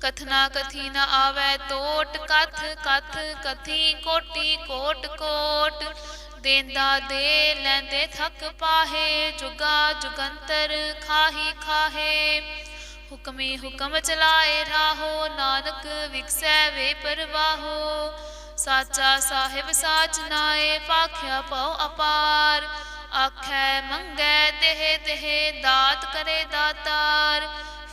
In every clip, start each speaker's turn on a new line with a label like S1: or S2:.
S1: ਕਥਨਾ ਕਥੀ ਨ ਆਵੈ ਤੋਟ, ਕਥ ਕਥ ਕਥੀ ਕੋਟੀ, ਕੋਟ ਕੋਟ। ਦੇਂਦਾ ਦੇ ਲੈਂਦੇ ਥਕ ਪਾਹੇ, ਜੁਗਾ ਜੁਗੰਤਰ ਖਾਹੀ ਖਾਹੇ। ਹੁਕਮੀ ਹੁਕਮ ਚਲਾਏ ਰਾਹੋ, ਨਾਨਕ ਵਿਕਸੈ ਵੇ ਪਰਵਾਹੋ। ਸਾਚਾ ਸਾਹਿਬ ਸਾਚ ਨਾਏ, ਪਾਖਿਆ ਪਉ ਅਪਾਰ। ਆਖੈ ਮੰਗੈ ਦੇਹ ਦੇਹ, ਦਾਤ ਕਰੇ ਦਾਤਾਰ।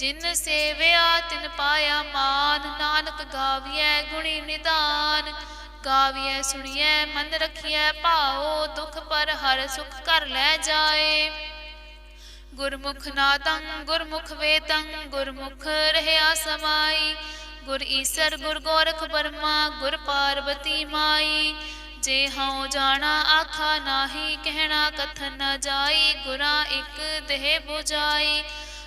S1: ਜਿਨ ਸੇਵਿਆ ਤਿਨ ਪਾਇਆ ਮਾਨ, ਨਾਨਕ ਗਾਵੀਐ ਗੁਣੀ ਨਿਦਾਨ। ਗਾਵੀਐ ਸੁਣੀਐ, ਮਨ ਰਖੀਐ, ਭਾਉ ਦੁਖ ਪਰ ਹਰ ਸੁਖ ਕਰ ਲੈ ਜਾਏ। ਗੁਰਮੁਖ ਨਾਦੰ, ਗੁਰਮੁਖ ਵੇਦੰ, ਗੁਰਮੁਖ ਰਹਿਆ ਸਮਾਈ। ਗੁਰ ਈਸਰ, ਗੁਰ ਗੋਰਖ ਬਰਮਾ ਗੁਰ ਪਾਰਵਤੀ ਮਾਈ। ਜੇ ਹਉ ਜਾਣਾ, ਆਖਾ ਨਾਹੀ, ਕਹਿਣਾ ਕਥਨ ਨਾ ਜਾਈ। ਗੁਰਾਂ ਇੱਕ ਦੇਹ 부ਜਾਈ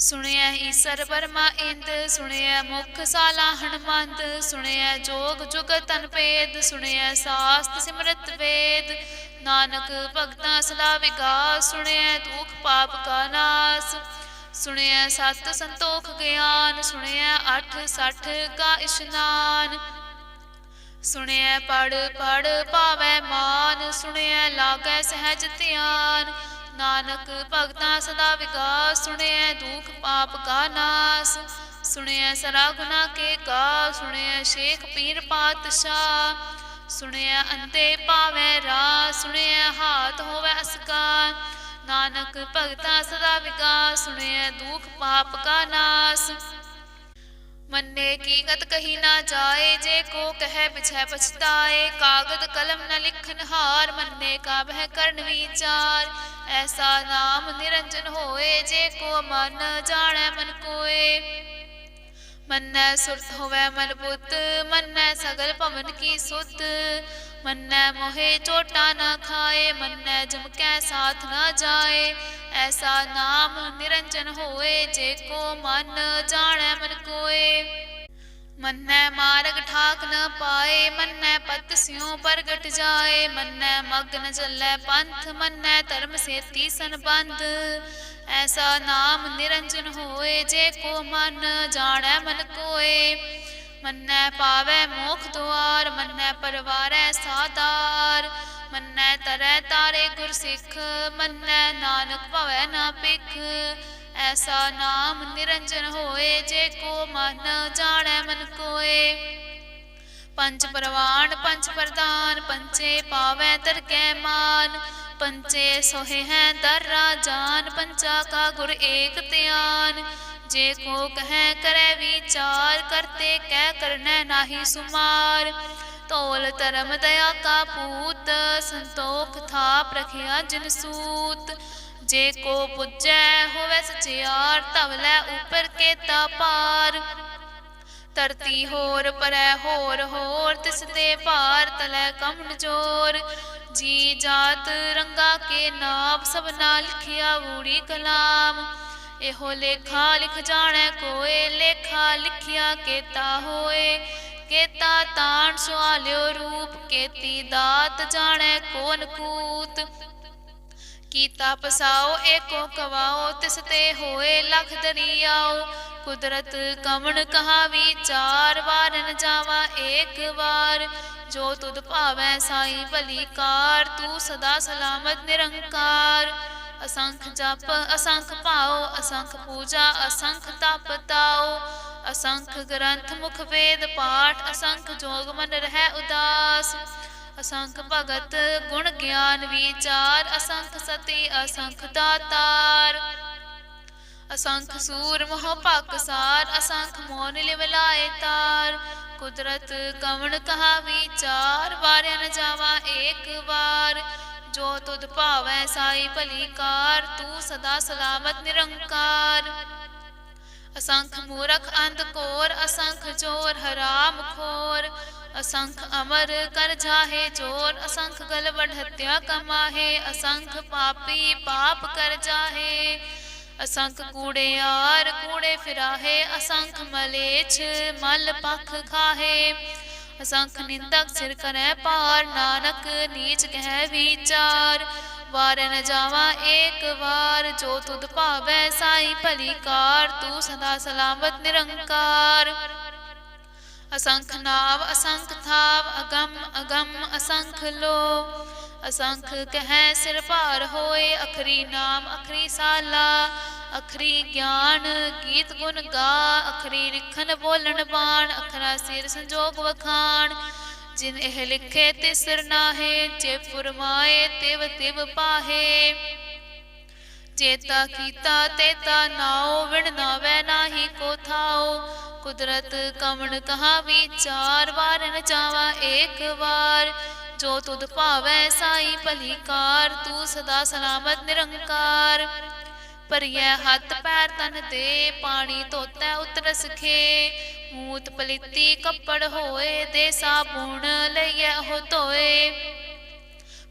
S1: ਸੁਣਿਆ ਈਸਰ ਪਰਮਾ ਇੰਦ ਸੁਣਿਆ ਮੁਖ ਸਾਲਾ ਹਨਮੰਦ, ਸੁਣਿਆ ਜੋਗ ਜੁਗ ਤਨ ਭੇਦ, ਸੁਣਿਆ ਸਾਸਤ ਸਿਮਰਤ ਵੇਦ। ਨਾਨਕ ਭਗਤਾਂ ਸਲਾ ਵਿਗਾਸ, ਸੁਣਿਆ ਦੁਖ ਪਾਪ ਕਾ ਨਾਸ। ਸੁਣਿਆ ਸਤ ਸੰਤੋਖ ਗਿਆਨ, ਸੁਣਿਆ ਅਠ ਸਠ ਕਾ ਇਸ਼ਨਾਨ। ਸੁਣਿਆ ਪੜ ਪੜ ਪਾਵੈ ਮਾਨ, ਸੁਣਿਆ ਲਾਗੈ ਸਹਿਜ ਧਿਆਨ। ਨਾਨਕ, ਭਗਤਾ ਸਦਾ ਵਿਗਾਸ, ਸੁਣਿਐ ਦੁਖ ਪਾਪ ਕਾ ਨਾਸ। ਸੁਣਿਐ ਸਰਾ ਗੁਨਾ ਕੇ ਗਾ ਸੁਣਿਐ ਸ਼ੇਖ ਪੀਰ ਪਾਤਸ਼ਾਹ। ਸੁਣਿਐ ਅੰਤੇ ਪਾਵੈ ਰਾ ਸੁਣਿਐ ਹਾਥ ਹੋਵੈ ਅਸਕਾ। ਨਾਨਕ, ਭਗਤਾ ਸਦਾ ਵਿਕਾਸ ਸੁਣਿਆ ਦੁਖ ਪਾਪ ਕਾ ਨਾਸ। ਮੰਨੇ ਕੀ ਗਤ ਕਹੀ ਨਾ ਜਾਏ, ਜੇ ਕੋ ਕਹੈ ਪਿਛੈ ਪਛਤਾਏ। ਕਾਗਦ ਕਲਮ ਨ ਲਿਖਨ ਹਾਰ ਮੰਨੇ ਕਾ ਬਹਿ ਕਰਨ ਵਿਚਾਰ। ਐਸਾ ਨਾਮ ਨਿਰੰਜਨ ਹੋਏ ਜੇ ਕੋ ਮਨ ਜਾਣੈ ਮਨ ਕੋਏ। ਮੰਨੈ ਸੁਰਤ ਹੋਵੇ ਮਨ ਪੁੱਤ ਮੰਨੈ ਸਗਲ ਭਵਨ ਕੀ ਸੁਧ ਮੰਨੈ ਮੋਹੇ ਚੋਟਾ ਨਾ ਖਾਏ, ਮੰਨੈ ਜਮਕੈ ਸਾਥ ਨਾ ਜਾਏ। ਐਸਾ ਨਾਮ ਨਿਰੰਜਨ ਹੋਏ ਜੇ ਕੋ ਮਨ ਜਾਣੈ ਮਨ ਕੋਏ। ਮੰਨੈ ਮਾਰਗ ਠਾਕ ਨ ਪਾਏ, ਮੰਨੈ ਪਤ ਸਿਉ ਪ੍ਰਗਟ ਜਾਏ, ਮੰਨੈ ਮਗਨ ਚੱਲੈ ਪੰਥ, ਮੰਨੈ ਧਰਮ ਸੇਤੀ ਸੰਬੰਧ। ਐਸਾ ਨਾਮ ਨਿਰੰਜਨ ਹੋਏ, ਜੇ ਕੋ ਮਨ ਜਾਣੈ ਮਨ ਕੋਏ। ਮੰਨੈ ਪਾਵੈ ਮੋਖ ਦੁਆਰ, ਮੰਨੈ ਪਰਵਾਰੈ ਸਾਦਾਰ। ਮੰਨੈ ਤਰੈ ਤਾਰੇ ਗੁਰ ਸਿੱਖ ਮੰਨੈ ਨਾਨਕ ਭਵੈ ਨਾ ਪਿਖ ਐਸਾ ਨਾਮ ਨਿਰੰਜਨ ਹੋਏ, ਜੇ ਕੋ ਮਨ ਜਾਣੈ ਮਨ ਕੋਏ। ਪੰਜ ਪ੍ਰਵਾਨ, ਪੰਜ ਪ੍ਰਦਾਨ ਪੰਚੇ ਪਾਵੈ ਤਰਕੈ ਮਾਨ। ਪੰਚੇ ਸੋਹੇ ਹੈ ਦਰ ਰਾਜਾਨ ਪੰਚਾ ਕਾ ਗੁਰ ਏਕ ਧਿਆਨ। ਜੇ ਕੋ ਕਹੈ ਕਰੈ ਵਿਚਾਰ, ਕਰਤੇ ਕਹਿ ਕਰਨੈ ਨਾਹੀ ਸੁਮਾਰ। ਤੋਲ ਧਰਮ ਦਇਆ ਕਾ ਪੂਤ, ਸੰਤੋਖ ਥਾਪ ਰਖਿਆ ਜਿਨ ਸੂਤ। ਜੇ ਕੋ ਪੁੱਜੈ ਹੋਵੇ ਸਚਿਆਰ ਧਵਲੇ ਉਪਰ ਕੇਤਾ ਪਾਰ। ਧਰਤੀ ਹੋਰ ਪਰੈ ਹੋਰ ਹੋਰ, ਤਿਸ ਦੇ ਭਾਰ ਤਲੈ ਕਮਨ ਜੋਰ। ਜੀ ਜਾਤ ਰੰਗਾ ਕੇ ਨਾਮ ਸਭਨਾ ਲਿਖਿਆ ਊੜੀ ਕਲਾਮ। ਇਹੋ ਲੇਖਾ ਲਿਖ ਜਾਣੈ ਕੋਏ, ਲੇਖਾ ਲਿਖਿਆ ਕੇਤਾ ਹੋਏ। ਕੇਤਾ ਤਾਣ ਸੁਆਲਿਓ ਰੂਪ, ਕੇਤੀ ਦਾਤ ਜਾਣੈ ਕੋਨ ਕੂਤ। ਕੀਤਾ ਪਸਾਓ, ਏਕੋ ਕਵਾਓ, ਤਿਸ ਤੇ ਹੋਏ ਲਖ ਦਰਿਆਓ ਕੁਦਰਤ ਕਮਣ ਕਹਾ ਵਿਚਾਰ ਵਾਰਨ ਜਾਵਾ ਏਕ ਵਾਰ। ਜੋ ਤੁਧ ਭਾਵੈ ਸਾਈ ਭਲੀ ਕਾਰ, ਤੂੰ ਸਦਾ ਸਲਾਮਤ ਨਿਰੰਕਾਰ। ਅਸੰਖ ਜਪ, ਅਸੰਖ ਭਾਓ ਅਸੰਖ ਪੂਜਾ, ਅਸੰਖ ਤਪ ਤਾਓ ਅਸੰਖ ਗ੍ਰੰਥ ਮੁਖ ਵੇਦ ਪਾਠ, ਅਸੰਖ ਜੋਗ ਮਨ ਰਹਿ ਉਦਾਸ। ਅਸੰਖ ਭਗਤ ਗੁਣ ਗਿਆਨ ਵਿਚਾਰ, ਅਸੰਖ ਸਤੀ, ਅਸੰਖ ਦਾਤਾਰ। ਅਸੰਖ ਸੂਰ ਮੋਹ ਪਾਕਸਾਰ ਅਸੰਖ ਮੋਨ ਲਿਵਲਾਏ ਤਾਰ। ਕੁਦਰਤ ਕਵਣ ਕਹਾ ਵਿਚਾਰ, ਵਾਰਿਆ ਨ ਜਾਵਾ ਏਕ ਵਾਰ। ਜੋ ਤੁਧ ਭਾਵੈ ਸਾਈ ਭਲੀ ਕਾਰ, ਤੂੰ ਸਦਾ ਸਲਾਮਤ ਨਿਰੰਕਾਰ। ਅਸੰਖ ਮੂਰਖ ਅੰਧ ਕੋਰ, ਅਸੰਖ ਚੋਰ ਹਰਾਮ ਖੋਰ। ਅਸੰਖ ਅਮਰ ਕਰ ਜਾਹੇ ਚੋਰ ਅਸੰਖ ਗਲ ਵਡ ਕਮਾਹੇ। ਅਸੰਖ ਪਾਪੀ ਪਾਪ ਕਰ ਜਾਹੇ। ਅਸੰਖ ਕੂੜਿਆਰ ਕੂੜੇ ਫਿਰਾਹੇ, ਅਸੰਖ ਮਲੇਛ ਮਲ ਪਖ ਖਾਹੇ। ਅਸੰਖ ਨਿੰਦਕ ਸਿਰ ਕਰੈ ਪਾਰ ਨਾਨਕ ਨੀਚ ਕਹਿ ਵਿਚਾਰ। ਵਾਰ ਨ ਜਾਵਾ, ਏਕ ਵਾਰ ਜੋ ਤੁਧ ਭਾਵੈ ਸਾਈ ਭਲੀ ਕਾਰ ਤੂੰ ਸਦਾ ਸਲਾਮਤ ਨਿਰੰਕਾਰ। ਅਸੰਖ ਨਾਵ, ਅਸੰਖ ਥਾਵ, ਅਗੰਮ ਅਗੰਮ ਅਸੰਖ ਲੋ। ਅਸੰਖ ਕਹੈ ਸਿਰ ਭਾਰ ਹੋਏ, ਅਖਰੀ ਨਾਮ, ਅਖਰੀ ਸਾਲਾ। ਅਖਰੀ ਗਿਆਨ ਗੀਤ ਗੁਣ ਗਾ, ਅਖਰੀ ਲਿਖਨ ਬੋਲਣ ਬਾਣ, ਅਖਰਾ ਸਿਰ ਸੰਜੋਗ ਵਖਾਣ। ਜਿਨ ਇਹ ਲਿਖੇ ਤੇ ਸਿਰ ਨਾਹੇ, ਜੇ ਫਰਮਾਏ ਤਿਵ ਤਿਵ ਪਾਹੇ। ਚੇਤਾ ਕੀਤਾ ਤੇਤਾ ਨਾਉ, ਵਿਣ ਨਾਵੈ ਨਾਹੀ ਕੋ ਥਾਉ। ਕੁਦਰਤ ਕਮਣ ਕਹਾ ਵਿਚਾਰ ਵਾਰ ਨ ਜਾਵਾ ਏਕ ਵਾਰ। ਜੋ ਤੁਧ ਭਾਵੈ ਸਾਈ ਭਲੀ ਕਾਰ, ਤੂੰ ਸਦਾ ਸਲਾਮਤ ਨਿਰੰਕਾਰ। ਭਰੀਐ ਹੱਥ ਪੈਰ ਤਨ ਦੇ, ਪਾਣੀ ਧੋਤੈ ਉਤਰਸ ਖੇ। ਮੂਤ ਪਲੀਤੀ ਕੱਪੜ ਹੋਏ, ਦੇ ਸਾਬੂਣ ਲਈਐ ਉਹ ਧੋਏ।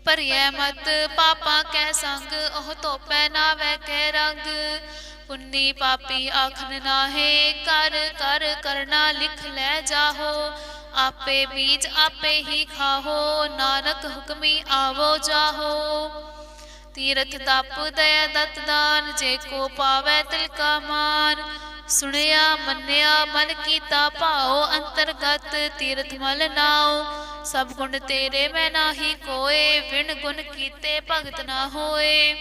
S1: ਭਰੀਐ ਮਤ ਪਾਪਾਂ ਕੈ ਸੰਗ, ਉਹ ਧੋਪੈ ਨਾਵੈ ਕੈ ਰੰਗ। ਪੁੰਨੀ ਪਾਪੀ ਆਖਨ ਨਾਹੇ, ਕਰ ਕਰ, ਕਰਨਾ ਲਿਖ ਲੈ ਜਾਹੋ। ਆਪੇ ਬੀਜ ਆਪੇ ਹੀ ਖਾਹੋ, ਨਾਨਕ ਹੁਕਮੀ ਆਵੋ ਜਾਹੋ। ਤੀਰਥ ਤਪ ਦਇਆ ਦਤ ਦਾਨ, ਜੇ ਕੋ ਪਾਵੈ ਤਿਲ ਕਾ ਮਾਨ ਸੁਣਿਆ, ਮੰਨਿਆ, ਮਨ ਕੀਤਾ ਭਾਉ, ਅੰਤਰਗਤ ਤੀਰਥ ਮਲ ਨਾਉ। ਸਭ ਗੁਣ ਤੇਰੇ ਮੈਂ ਨਾਹੀ ਕੋਏ, ਵਿਣ ਗੁਣ ਕੀਤੇ ਭਗਤ ਨਾ ਹੋਏ।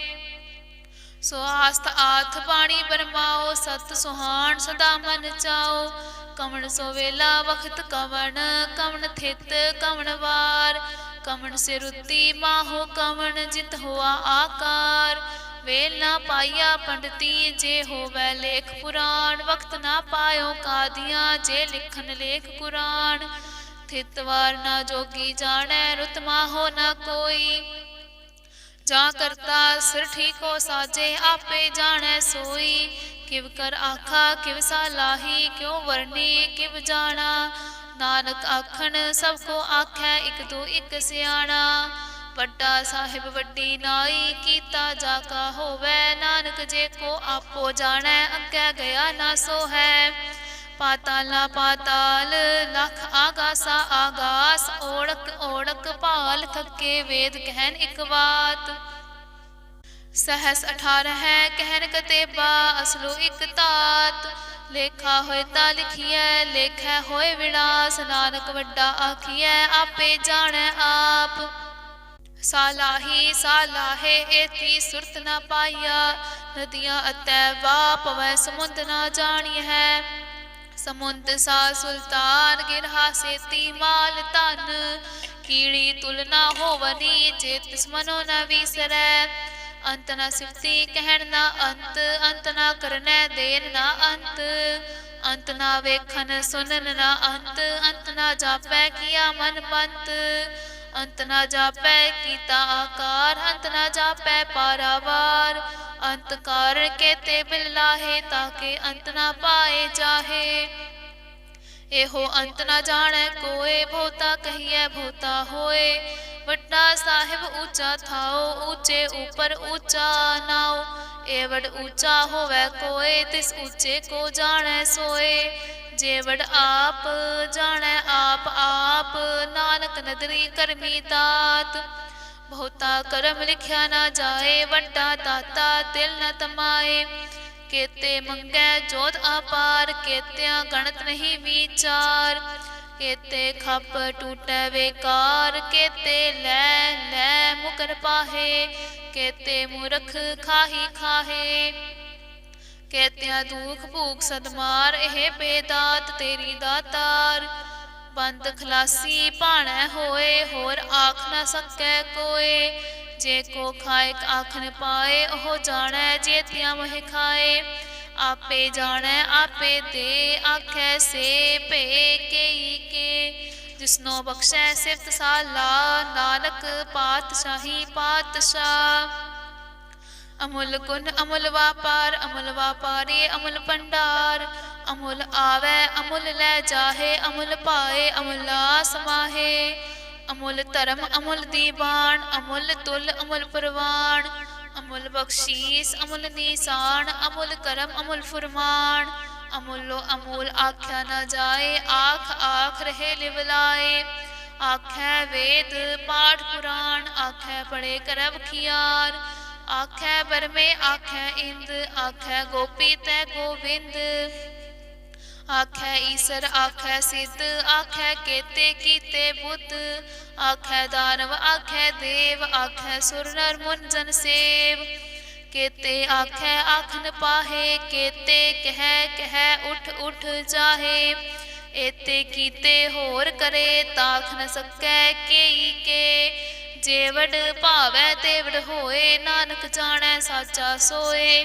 S1: ਸੋ ਆਸਤ ਆਥ ਬਾਣੀ ਬਰਮਾਓ ਸਤ ਸੁਹਾਣ ਸਦਾ ਮਨ ਚਾਓ ਕਵਣ ਸੋ ਵੇਲਾ ਵਖਤ ਕਵਣ ਕਵਣ ਥਿਤ ਕਵਣ ਵਾਰ। ਕਵਣ ਸਿਰੁੱਤੀ ਮਾਹੋ ਕਵਣ ਜਿਤ ਹੋਆ ਆਕਾਰ। ਵੇਲ ਨਾ ਪਾਈਆ ਪੰਡਤੀ ਜੇ ਹੋਵੇ ਲੇਖ ਪੁਰਾਣ, ਵਕਤ ਨਾ ਪਾਇਓ ਕਾਦੀਆਂ ਜੇ ਲਿਖਨ ਲੇਖ ਕੁਰਾਨ। ਥਿਤ ਵਾਰ ਨਾ ਜੋਗੀ ਜਾਣੈ, ਰੁਤ ਮਾਹੋ ਨਾ ਕੋਈ। ਜਾ ਕਰਤਾ ਸਿਰ ਠੀਕੋ ਸਾਜੇ, ਆਪੇ ਜਾਣੈ ਸੋਈ। ਕਿਵ ਕਰ ਆਖਾ, ਕਿਵ ਸਾਲਾਹੀ ਕਿਉ ਵਰਨੀ, ਕਿਵ ਜਾਣਾ। ਨਾਨਕ ਆਖਣ, ਸਭ ਕੋ ਆਖੈ ਇਕ ਤੂੰ ਇਕ ਸਿਆਣਾ। ਵੱਡਾ ਸਾਹਿਬ ਵੱਡੀ ਨਾਈ, ਕੀਤਾ ਜਾ ਕਾ ਹੋਵੇ। ਨਾਨਕ ਜੇ ਕੋ ਆਪੋ ਜਾਣੈ, ਅੱਗੇ ਗਿਆ ਨਾ ਸੋ ਹੈ ਪਾਤਾਲ ਨਾ ਪਾਤਾਲ, ਲਖ ਆਗਾਸਾ ਆਗਾਸ। ਓੜਕ ਓੜਕ ਭਾਲ ਥੱਕੇ ਵੇਦ ਕਹਿਨ ਇਕ ਬਾਤ। ਸਹਸ 18 ਹੈ ਕਹਿਨ ਕਤੇਬਾ, ਅਸਲੋ ਇਕ ਤਾਤ। ਲੇਖਾ ਹੋਏ ਤਾਂ ਲਿਖੀਐ, ਲੇਖੈ ਹੋਏ ਵਿਨਾਸ਼ ਨਾਨਕ ਵੱਡਾ ਆਖੀਐ, ਆਪੇ ਜਾਣੈ ਆਪ। ਸਾਲਾਹੀ ਸਾਲਾਹੇ ਏਤੀ ਸੁਰਤ ਨਾ ਪਾਈਆ, ਨਦੀਆਂ ਅਤੈ ਵਾ ਪਵੈ ਸਮੁੰਦ ਨਾ ਜਾਣੀ ਹੈ ਸਮੁੰਦ ਸਾ ਸੁਲਤਾਨ ਗਿਰਹਾ ਸੇਤੀ ਮਾਲ ਧਨ, ਕੀੜੀ ਤੁਲਨਾ ਹੋਵਨੀ, ਜੇ ਤਿਸ ਮਨੋ ਨ ਵਿਸਰੈ। ਅੰਤ ਨਾ ਸਿਫਤੀ ਕਹਿਣ ਨਾ ਅੰਤ ਅੰਤ ਨਾ ਕਰਨੈ ਦੇਨ ਨਾ ਅੰਤ। ਅੰਤ ਨਾ ਵੇਖਣ ਸੁਣਨ ਨਾ ਅੰਤ ਅੰਤ ਨਾ ਜਾਪੈ ਕੀਆ ਮਨ ਪੰਤ। ਅੰਤ ਨਾ ਜਾਪੈ ਕੀਤਾ ਆਕਾਰ, ਅੰਤ ਨਾ ਜਾਪੈ ਪਾਰਾਵਾਰ। ਅੰਤ ਕਾਰਨ ਕੇਤੇ ਬਿਲ ਲਾਹੇ ਤਾਕੇ ਅੰਤ ਨਾ ਪਾਏ ਜਾਹੇ। ਇਹੋ ਅੰਤ ਨਾ ਜਾਣੈ ਕੋਏ ਬਹੁਤਾ ਕਹੀਐ ਬਹੁਤਾ ਹੋਏ ਵੱਡਾ ਸਾਹਿਬ ਉੱਚਾ ਥਾਓ ਉੱਚੇ ਉਪਰ ਉੱਚਾ ਨਾਓ ਏਵੜ ਉੱਚਾ ਹੋਵੇ ਕੋਏ ਤਿਸ ਉੱਚੇ ਕੋ ਜਾਣੈ ਸੋਏ ਜੇਵੜ ਆਪ ਜਾਣੈ ਆਪ ਆਪ ਨਾਨਕ ਨਦਰੀ ਕਰਮੀ ਤਾਤ ਬਹੁਤਾ ਕਰਮ ਲਿਖਿਆ ਨਾ ਜਾਏ ਵੱਡਾ ਦਾਤਾ ਦਿਲ ਨ ਤਮਾਏ ਕੇਤੇ ਮੰਗੈ ਜੋਤ ਆਪਾਰ ਕੇਤਿਆਂ ਗਣਤ ਨਹੀਂ ਵਿਚਾਰ। ਕੇਤੇ ਖੱਪ ਟੂਟੈ ਵੇਕਾਰ, ਕੇਤੇ ਲੈ ਲੈ ਮੁਕਰ ਪਾਹੇ। ਕੇਤੇ ਮੂਰਖ ਖਾਹੀ ਖਾਹੇ। ਕੇਤਿਆਂ ਦੁਖ ਭੂਖ ਸਦਮਾਰ, ਇਹ ਬੇਦਾਤ ਤੇਰੀ ਦਾਤਾਰ। ਬੰਦ ਖਲਾਸੀ ਭਾਣਾ ਹੋਏ, ਹੋਰ ਆਖ ਨਾ ਸਕੈ ਕੋਏ। ਜੇ ਕੋ ਖਾਇਕ ਆਖ ਪਾਏ, ਉਹ ਜਾਣੈ ਜੇਤਿਆਂ ਮਹਿ ਖਾਏ। ਆਪੇ ਜਾਣੈ, ਆਪੇ ਦੇ, ਆਖੈ ਸੇ ਭੇ ਕੇਈ ਕੇ। ਜਿਸਨੋ ਬਖਸ਼ੈ ਸਿਫਤ ਸਾਲਾ, ਨਾਨਕ ਪਾਤਸ਼ਾਹੀ ਪਾਤਸ਼ਾਹ। ਅਮੁਲ ਗੁਣ, ਅਮੁਲ ਵਾਪਾਰ, ਅਮੁਲ ਵਾਪਾਰੀ, ਅਮੁਲ ਭੰਡਾਰ। ਅਮੁਲ ਆਵੈ, ਅਮੁਲ ਲੈ ਜਾਹੇ, ਅਮੁੱਲ ਪਾਏ ਅਮੁੱਲਾ ਸਮਾਹੇ ਅਮੁੱਲ ਧਰਮ, ਅਮੁੱਲ ਦੀਵਾਨ, ਅਮੁੱਲ ਤੁਲ, ਅਮੁੱਲ ਪਰਵਾਨ। ਅਮੁੱਲ ਬਖਸ਼ੀਸ, ਅਮੁੱਲ ਨਿਸ਼ਾਨ, ਅਮੁੱਲ ਕਰਮ, ਅਮੁੱਲ ਫੁਰਮਾਨ। ਅਮੁੱਲੋ ਅਮੁੱਲ ਆਖਿਆ ਨਾ ਜਾਏ, ਆਖ ਆਖ ਰਹੇ ਲਿਵਲਾਏ ਆਖੈ ਵੇਦ, ਪਾਠ ਪੁਰਾਣ, ਆਖੈ ਪੜੇ ਕਰਬ ਖਿਆਰ ਆਖੈ ਬਰਮੇ, ਆਖੈ ਇੰਦ, ਆਖੈ ਗੋਪੀ ਤੈ ਗੋਵਿੰਦ। ਆਖੈ ਈਸਰ, ਆਖੈ ਸਿੱਧ, ਆਖੈ ਕੇਤੇ, ਕੀਤੇ ਬੁੱਧ। ਆਖੈ ਦਾਨਵ, ਆਖੈ ਦੇਵ, ਆਖੈ ਸੁਰ, ਨਰ, ਮੁਨ, ਜਨ, ਸੇਵ। ਕੇਤੇ ਆਖੈ, ਆਖਨ ਪਾਹੇ, ਕੇਤੇ ਕਹਿ ਕਹਿ ਉਠ ਉਠ ਜਾਹੇ। ਏਤੇ ਕੀਤੇ ਹੋਰ ਕਰੇ, ਤਾਖ ਨ ਸਕੈ ਕੇਈ ਕੇ। ਜੇਵੜ ਭਾਵੈ, ਤੇਵੜ ਹੋਏ, ਨਾਨਕ ਜਾਣੈ, ਸਾਚਾ ਸੋਏ।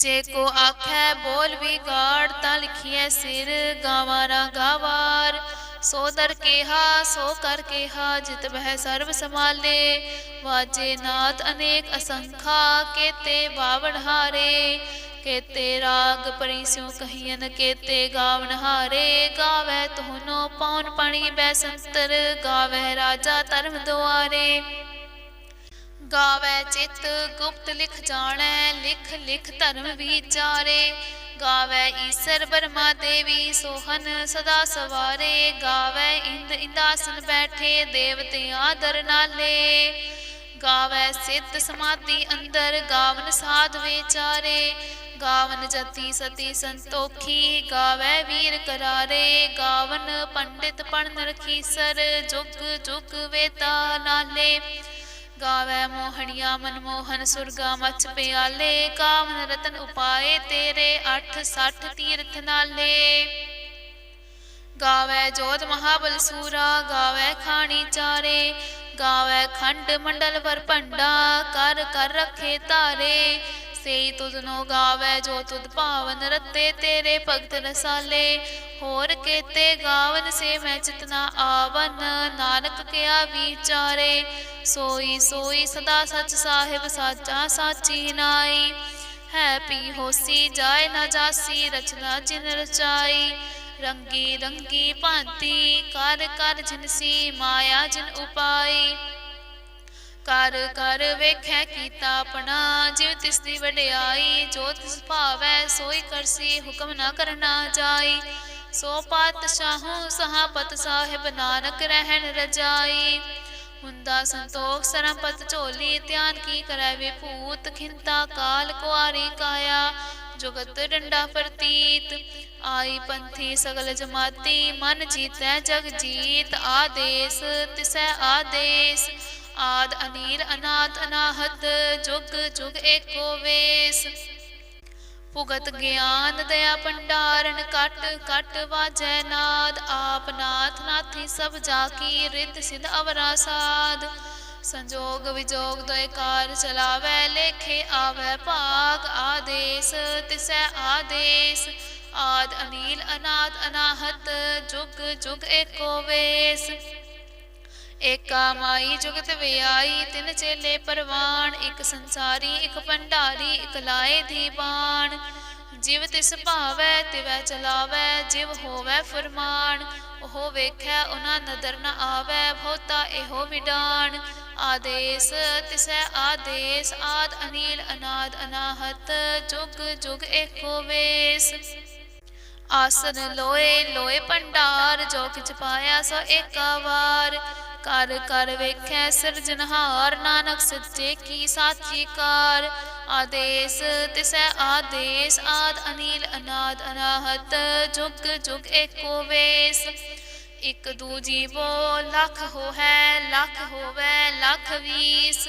S1: ਜੇ ਕੋ ਆਖੈ ਬੋਲ ਵੀ ਗਾੜ ਤਾਂ ਲਿਖੀਐ ਸਿਰ ਗਾਵਾਰਾ ਗਾਵਾਰ। ਸੋ ਦਰ ਕੇਹਾ, ਸੋ ਕਰ ਕੇਹਾ, ਜਿਤ ਬਹਿ ਸਰਬ ਸਮਾਲੇ ਵਾਜੇ ਨਾਥ ਅਨੇਕ ਅਸੰਖਾ, ਕੇਤੇ ਬਾਵਣ ਹਾਰੇ। ਕੇਤੇ ਰਾਗ ਪਰਿਸਿਉ ਕਹੀਨ ਕੇਤੇ ਗਾਵਨ ਹਾਰੇ। ਗਾਵੇ ਤੋਨੋ ਪੌਨ ਪਣੀ ਬੈ ਸੰਤਰ, ਗਾਵੇ ਰਾਜਾ ਧਰਮ ਦੁਆਰੇ। ਗਾਵੇ ਚਿਤ, ਗੁਪਤ ਲਿਖ ਜਾਣੈ, ਲਿਖ ਲਿਖ ਧਰਮ ਵਿਚਾਰੇ। ਗਾਵੇ ਈਸਰ ਬਰਮਾ ਦੇਵੀ, ਸੋਹਨ ਸਦਾ ਸਵਾਰੇ। ਗਾਵੇ ਇੰਦ ਇੰਦਾਸਨ ਬੈਠੇ ਦੇਵਤਿਆਂ ਆਦਰ ਨਾਲੇ। ਗਾਵੇ ਸਿੱਧ ਸਮਾਧੀ ਅੰਦਰ, ਗਾਵਨ ਸਾਧ ਵਿਚਾਰੇ। ਗਾਵਨ ਜਤੀ ਸਤੀ ਸੰਤੋਖੀ, ਗਾਵੇ ਵੀਰ ਕਰਾਰੇ। ਗਾਵਨ ਪੰਡਿਤ ਪੜਨ ਰਖੀਸਰ ਜੁਗ ਜੁਗ ਵੇਤਾ ਨਾਲੇ। ਗਾਵੇ ਮੋਹਣੀਆਂ ਮਨਮੋਹਨ ਸੁਰਗਾ ਮਚ ਪਿਆਲੇ, ਕਾਮਨ ਰਤਨ ਉਪਾਏ ਤੇਰੇ 860 ਤੀਰਥ ਨਾਲੇ। ਗਾਵੇ ਜੋਤ ਮਹਾਬਲ ਸੂਰਾ, ਗਾਵੇ ਖਾਣੀ ਚਾਰੇ। ਗਾਵੇ ਖੰਡ ਮੰਡਲ ਵਰ ਭੰਡਾ, ਕਰ ਕਰ ਰਖੇ ਧਾਰੇ। ਸੇਈ ਤੁਧਨੋ ਗਾਵੇ ਜੋ ਤੁਧ ਭਾਵਨ ਰਤੇ ਤੇਰੇ ਭਗਤ ਰਸਾਲੇ। ਹੋਰ ਕੇਤੇ ਗਾਵਨ ਸੇ ਮੈਂ ਚਿਤਨਾ ਆਵਨ, ਨਾਨਕ ਕਿਆ ਵਿਚਾਰੇ। ਸੋਈ ਸੋਈ ਸਦਾ ਸਚ ਸਾਹਿਬ ਸਾਚਾ ਸਾਚੀ ਨਾਈ। ਹੈ ਪੀ ਹੋਸੀ ਜਾਏ ਨਾ ਜਾਸੀ ਰਚਨਾ ਜਿਨ ਰਚਾਈ। ਰੰਗੀ ਰੰਗੀ ਭਾਂਤੀ ਕਰ ਕਰ ਜਿਨਸੀ ਮਾਇਆ ਜਿਨ ਉਪਾਈ। ਕਰ ਕਰ ਵੇਖੈ ਕੀਤਾ ਆਪਣਾ। ਜਿਵ ਤਿਸ ਦੀ ਵਡਿਆਈ, ਜੋ ਤਿਸ ਭਾਵੈ, ਸੋਈ ਕਰਸੀ, ਹੁਕਮ ਨਾ ਕਰਨਾ ਜਾਈ। ਸੋ ਪਾਤਸ਼ਾਹੂ ਸਹਾਪਤ ਸਾਹਿਬ ਨਾਨਕ ਰਹਿਣ ਰਜਾਈ। ਹੁੰਦਾ ਸੰਤੋਖ ਸਰਮਪਤ ਝੋਲੀ, ਧਿਆਨ ਕੀ ਕਰੈ ਵਿਭੂਤ, ਖਿੰਤਾ ਕਾਲ ਕੁਆਰੀ ਕਾਇਆ। ਜੁਗਤ ਡੰਡਾ ਪ੍ਰਤੀਤ, ਆਈ ਪੰਥੀ ਸਗਲ ਜਮਾਤੀ। ਮਨ ਜੀਤੈ ਜਗ ਜੀਤ, ਆਦੇਸ, ਤਿਸੈ ਆਦੇਸ। ਆਦ ਅਨੀਲ ਅਨਾਦ ਅਨਾਹਤ, ਜੁਗ ਜੁਗ ਏਕੋ ਵੇਸ। ਭੁਗਤ ਗਿਆਨ ਦਇਆ ਭੰਡਾਰਨ, ਕਟ ਕਟ ਵਾਜੈ ਨਾਦ। ਆਪ ਨਾਥ ਨਾਥੀ ਸਭ ਜਾ ਕੀ ਰਿੱਧ ਸਿਧ ਅਵਰਾ ਸਾਧ ਸੰਜੋਗ ਵਿਜੋਗ ਦੋਇ ਕਾਰ ਚਲਾਵੈ, ਲੇਖੇ ਆਵੈ ਭਾਗ ਆਦੇਸ, ਤਿਸੈ ਆਦੇਸ। ਆਦ ਅਨੀਲ ਅਨਾਦ ਅਨਾਹਤ, ਜੁਗ ਜੁਗ ਏਕੋ ਵੇਸ। ਏਕਾ ਮਾਈ ਜੁਗਤ ਵਿਆਈ, ਤਿਨ ਚੇਲੇ ਪਰਵਾਨ ਇਕ ਸੰਸਾਰੀ, ਇੱਕ ਭੰਡਾਰੀ, ਇਕ ਲਾਏ ਦੀਵਾਨ। ਜਿਵ ਤਿਸ ਭਾਵੈ, ਤਿਵੈ ਚਲਾਵੈ, ਜਿਵ ਹੋਵੈ ਫਰਮਾਨ। ਉਹ ਵੇਖੈ, ਉਹਨਾਂ ਨਦਰ ਨ ਆਵੈ, ਬਹੁਤਾ ਇਹੋ ਵਿਡਾਨ। ਆਦੇਸ ਤਿਸੈ ਆਦੇਸ, ਆਦ ਅਨੀਲ, ਅਨਾਦ ਅਨਾਹਤ, ਜੁਗ ਜੁਗ ਏਕੋ ਵੇਸ। ਆਸਨ ਲੋਏ ਲੋਏ ਭੰਡਾਰ, ਜੋ ਕਿਛ ਪਾਇਆ ਸੋ ਏਕਾ ਵਾਰ। ਕਰ ਕਰ ਵੇਖੈ ਸਿਰਜਨਹਾਰ ਨਾਨਕ ਸੱਚੇ ਕੀ ਸਾਚੀ ਕਾਰ। ਆਦੇਸ ਤਿਸੈ ਆਦੇਸ, ਆਦ ਅਨੀਲ, ਅਨਾਦ ਅਨਾਹਤ, ਜੁਗ ਜੁਗ ਏਕੋ ਵੇਸ। ਇਕ ਦੂਜੀ ਬੋ ਲੱਖ ਹੋ ਹੈ ਲੱਖ ਹੋਵੇ, ਲੱਖ ਵੀਸ।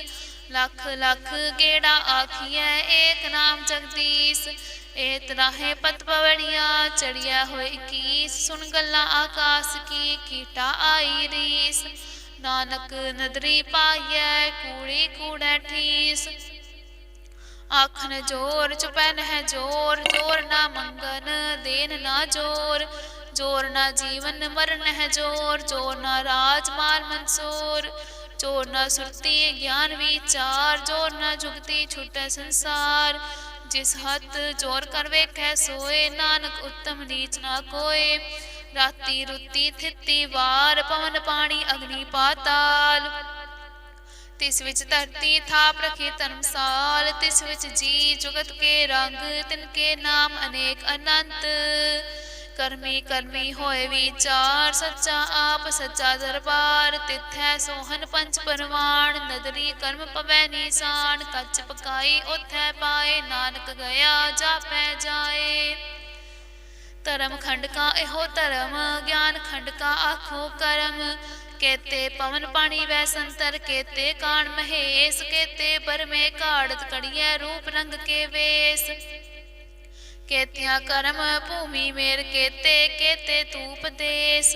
S1: ਲੱਖ ਲੱਖ ਗੇੜਾ ਆਖੀਐ, ਏਕ ਨਾਮ ਜਗਦੀਸ਼। ਏ ਤਰਾਹੇ ਪਤ ਪਵੜੀਆਂ ਚੜਿਆ ਹੋਏ ਕੀ ਸੁਣ ਗੱਲਾਂ ਆਕਾਸ ਕੀ, ਕੀਟਾ ਆਈ ਰੀਸ। ਨਾਨਕ ਨਦਰੀ ਪਾਈਐ, ਕੂੜੀ ਕੂੜੈ ਠੀਸ। ਆਖਨ ਜੋਰ ਚੁਪੈ ਨਹਿ ਜੋਰ ਜੋਰ ਨਾ ਮੰਗਨ, ਦੇਨ ਨਾ ਜੋਰ। ਜੋਰ ਨਾ ਜੀਵਨ ਮਰਨ ਹੈ ਜੋਰ ਜੋਰ ਨਾ ਰਾਜ ਮਾਲ ਮਨਸੂਰ। ਜੋਰ ਨਾ ਸੁਰਤੀ ਗਿਆਨ ਵਿਚਾਰ, ਜੋਰ ਨਾ ਜੁਗਤੀ ਛੁਟੈ ਸੰਸਾਰ। ਜਿਸ ਹੱਥ ਜੋਰ ਕਰ ਵੇਖੈ, ਸੋਏ ਨਾਨਕ ਉੱਤਮ ਨੀਚ ਨਾ ਕੋਏ। ਰਾਤੀ ਰੁੱਤੀ ਥਿੱਤੀ ਵਾਰ ਪਵਨ ਪਾਣੀ ਅਗਨੀ ਪਾਤਾਲ। ਤਿਸ ਵਿੱਚ ਧਰਤੀ ਥਾਪ ਰਖੇ ਧਰਮਸਾਲ, ਤਿਸ ਵਿੱਚ ਜੀ ਜੁਗਤ ਕੇ ਰੰਗ, ਤਿਨ ਕੇ ਨਾਮ ਅਨੇਕ ਅਨੰਤ। ਕਰਮੀ ਕਰਮੀ ਹੋਏ ਵਿਚਾਰ, ਸੱਚਾ ਆਪ ਸੱਚਾ ਦਰਬਾਰ, ਤਿਥੈ ਸੋਹਨ ਪੰਚ ਪਰਵਾਨ ਨਦਰੀ ਕਰਮ ਪਵੈ ਨੀਸਾਨ, ਕੱਚ ਪਕਾਈ ਉਥੈ ਪਾਏ, ਨਾਨਕ ਗਿਆ, ਜਾਪੈ ਜਾਏ। ਧਰਮ ਖੰਡ ਕਾ ਇਹੋ ਧਰਮ ਗਿਆਨ ਖੰਡ ਕਾ ਆਖੋ ਕਰਮ। ਕੇਤੇ ਪਵਨ ਪਾਣੀ ਵੈ ਸੰਤਰ, ਕੇਤੇ ਕਾਣ ਮਹੇਸ਼, ਕੇਤੇ ਬਰਮੇ ਘਾੜਤ ਕੜੀਐ ਰੂਪ ਰੰਗ ਕੇ ਵੇਸ। ਕੇਤਿਆਂ ਕਰਮ ਭੂਮੀ ਮੇਰ, ਕੇਤੇ ਕੇਤੇ ਤੂਪ ਦੇਸ।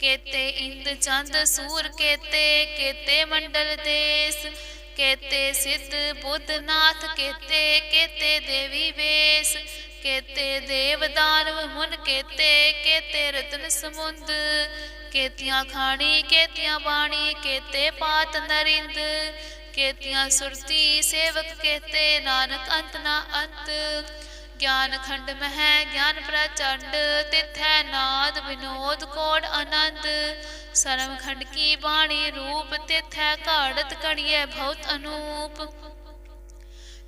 S1: ਕੇਤੇ ਇੰਦ ਚੰਦ ਸੂਰ, ਕੇਤੇ ਕੇਤੇ ਮੰਡਲ ਦੇਸ। ਕੇਤੇ ਸਿੱਧ ਬੁੱਧ ਨਾਥ, ਕੇਤੇ ਕੇਤੇ ਦੇਵੀ ਵੇਸ। ਕੇਤੇ ਦੇਵ ਦਾਨਵ ਮੁਨ ਕੇਤੇ ਕੇਤੇ ਰਤਨ ਸਮੁੰਦ। ਕੇਤੀਆਂ ਖਾਣੀ, ਕੇਤੀਆਂ ਬਾਣੀ, ਕੇਤੇ ਪਾਤ ਨਰਿੰਦ। ਕੇਤੀਆਂ ਸੁਰਤੀ ਸੇਵਕ ਕੇਤੇ, ਨਾਨਕ ਅੰਤ ਨਾ ਅੰਤ। ਗਿਆਨ ਖੰਡ ਮਹਿ, ਗਿਆਨ ਪ੍ਰਚੰਡ, ਤਿਥੈ ਨਾਦ ਵਿਨੋਦ ਕੋੜ ਆਨੰਦ। ਸਰਮ ਖੰਡ ਕੀ ਬਾਣੀ ਰੂਪ, ਤਿਥੈ ਘਾੜਤ ਕੜੀਐ ਬਹੁਤ ਅਨੂਪ।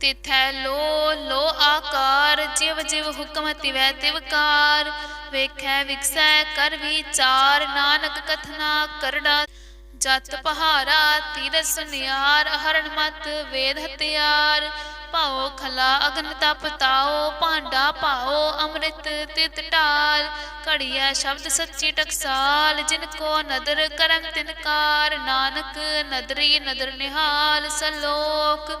S1: ਤਿਥੈ ਲੋ ਲੋ ਆਕਾਰ, ਜਿਵ ਜਿਵ ਹੁਕਮ ਤਿਵੈ ਤਿਵਕਾਰ ਵੇਖੈ, ਵਿਕਸੈ, ਕਰ ਵਿਚਾਰ, ਨਾਨਕ ਕਥਨਾ ਕਰੜਾ। ਜਤ ਪਹਾਰਾ ਤੀਰ ਸੁਨਿਆਰ ਹਰਨ ਮਤ ਵੇਦ ਹਤਿਆਰ ਭਾਉ ਖਲਾ, ਅਗਨ ਤਪ ਤਾਓ ਭਾਂਡਾ ਭਾਓ ਅੰਮ੍ਰਿਤ ਤਿਤ ਢਾਲ। ਘੜੀਐ ਸ਼ਬਦ ਸੱਚੀ ਟਕਸਾਲ, ਜਿਨ ਕੋ ਨਦਰ ਕਰਮ ਤਿਨਕਾਰ ਨਾਨਕ ਨਦਰੀ ਨਦਰ ਨਿਹਾਲ, ਸਲੋਕ